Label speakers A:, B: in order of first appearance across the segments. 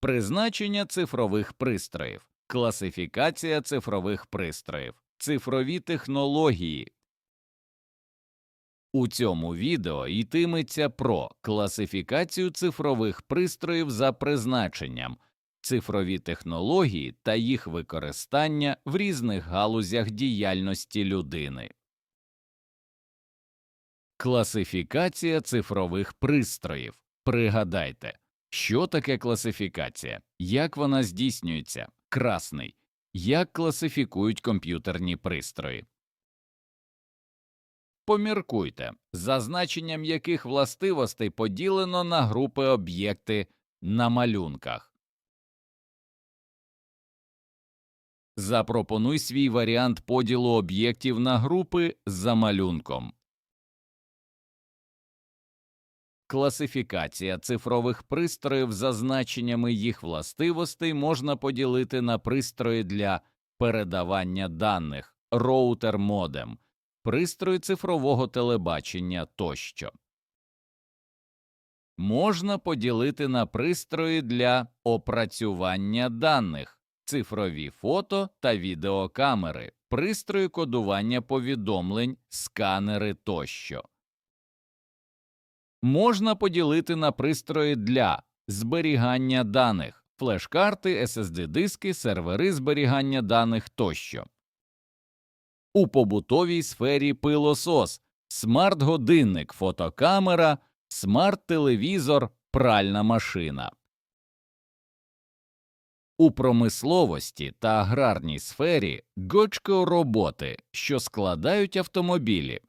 A: призначення цифрових пристроїв, класифікація цифрових пристроїв, цифрові технології. У цьому відео йтиметься про класифікацію цифрових пристроїв за призначенням, цифрові технології та їх використання в різних галузях діяльності людини. Класифікація цифрових пристроїв. Пригадайте, що таке класифікація, як вона здійснюється, красний, як класифікують комп'ютерні пристрої. Поміркуйте, за значенням яких властивостей поділено на групи об'єкти на малюнках. Запропонуй свій варіант поділу об'єктів на групи за малюнком. Класифікація цифрових пристроїв за значеннями їх властивостей можна поділити на пристрої для передавання даних, роутер модем, пристрої цифрового телебачення тощо. Можна поділити на пристрої для опрацювання даних, цифрові фото та відеокамери, пристрої кодування повідомлень, сканери тощо. Можна поділити на пристрої для зберігання даних, флеш-карти, SSD-диски, сервери зберігання даних тощо. У побутовій сфері пилосос, смарт-годинник, фотокамера, смарт-телевізор, пральна машина. У промисловості та аграрній сфері гочко-роботи, що складають автомобілі.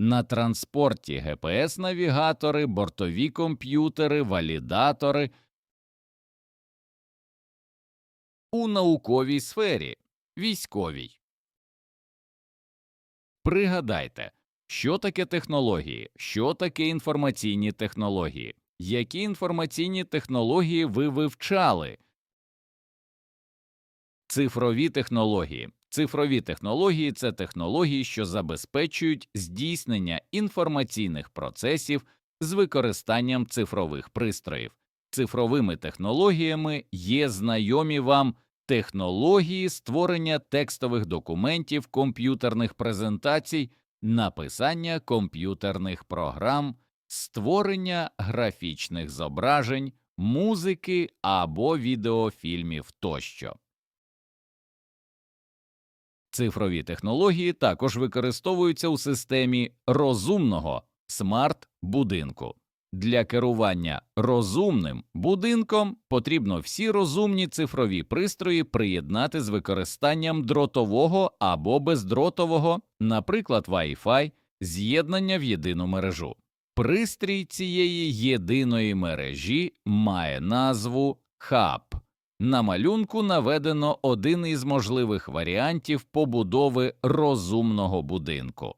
A: На транспорті ГПС-навігатори, бортові комп'ютери, валідатори. У науковій сфері військовій. Пригадайте, що таке технології, що таке інформаційні технології, які інформаційні технології ви вивчали. Цифрові технології. Цифрові технології це технології, що забезпечують здійснення інформаційних процесів з використанням цифрових пристроїв. Цифровими технологіями є знайомі вам технології створення текстових документів, комп'ютерних презентацій, написання комп'ютерних програм, створення графічних зображень, музики або відеофільмів тощо. Цифрові технології також використовуються у системі розумного смарт-будинку. Для керування розумним будинком потрібно всі розумні цифрові пристрої приєднати з використанням дротового або бездротового, наприклад, Wi-Fi, з'єднання в єдину мережу. Пристрій цієї єдиної мережі має назву хаб. На малюнку наведено один із можливих варіантів побудови розумного будинку.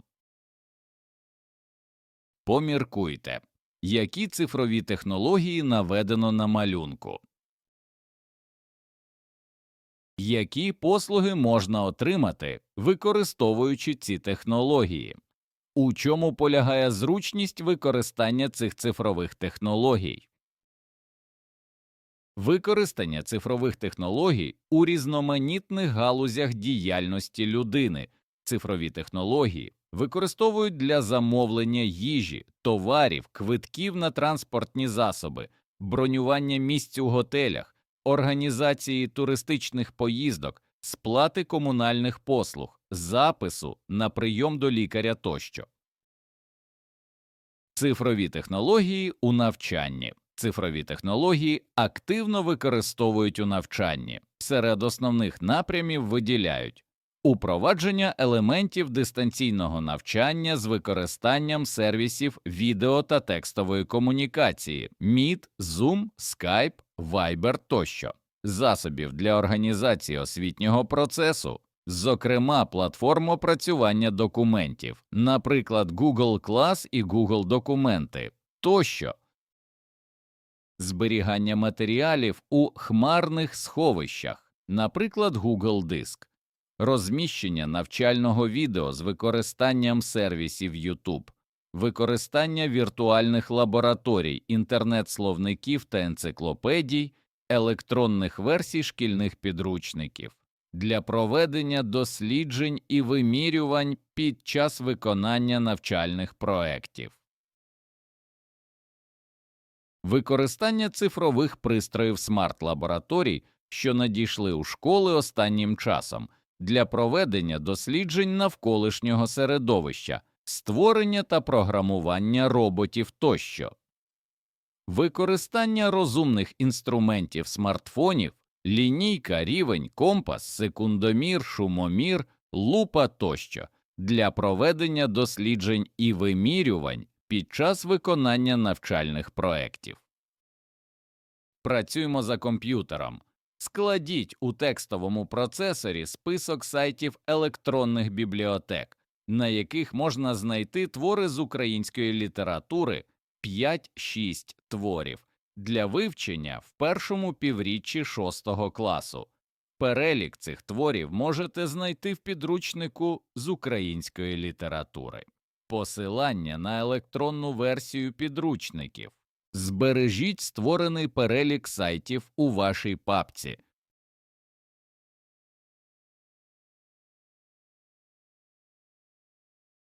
A: Поміркуйте, які цифрові технології наведено на малюнку. Які послуги можна отримати, використовуючи ці технології? У чому полягає зручність використання цих цифрових технологій? Використання цифрових технологій у різноманітних галузях діяльності людини. Цифрові технології використовують для замовлення їжі, товарів, квитків на транспортні засоби, бронювання місць у готелях, організації туристичних поїздок, сплати комунальних послуг, запису на прийом до лікаря тощо. Цифрові технології у навчанні. Цифрові технології активно використовують у навчанні. Серед основних напрямів виділяють упровадження елементів дистанційного навчання з використанням сервісів відео та текстової комунікації Meet, Zoom, Skype, Viber тощо, засобів для організації освітнього процесу, зокрема платформ опрацювання документів, наприклад, Google Class і Google Документи тощо зберігання матеріалів у хмарних сховищах, наприклад, Google Диск, розміщення навчального відео з використанням сервісів YouTube, використання віртуальних лабораторій, інтернет-словників та енциклопедій, електронних версій шкільних підручників. Для проведення досліджень і вимірювань під час виконання навчальних проєктів. Використання цифрових пристроїв смарт-лабораторій, що надійшли у школи останнім часом, для проведення досліджень навколишнього середовища, створення та програмування роботів тощо. Використання розумних інструментів смартфонів, лінійка, рівень, компас, секундомір, шумомір, лупа тощо для проведення досліджень і вимірювань під час виконання навчальних проєктів. Працюємо за комп'ютером. Складіть у текстовому процесорі список сайтів електронних бібліотек, на яких можна знайти твори з української літератури 5-6 творів для вивчення в першому півріччі 6 класу. Перелік цих творів можете знайти в підручнику з української літератури. Посилання на електронну версію підручників. Збережіть створений перелік сайтів у вашій папці.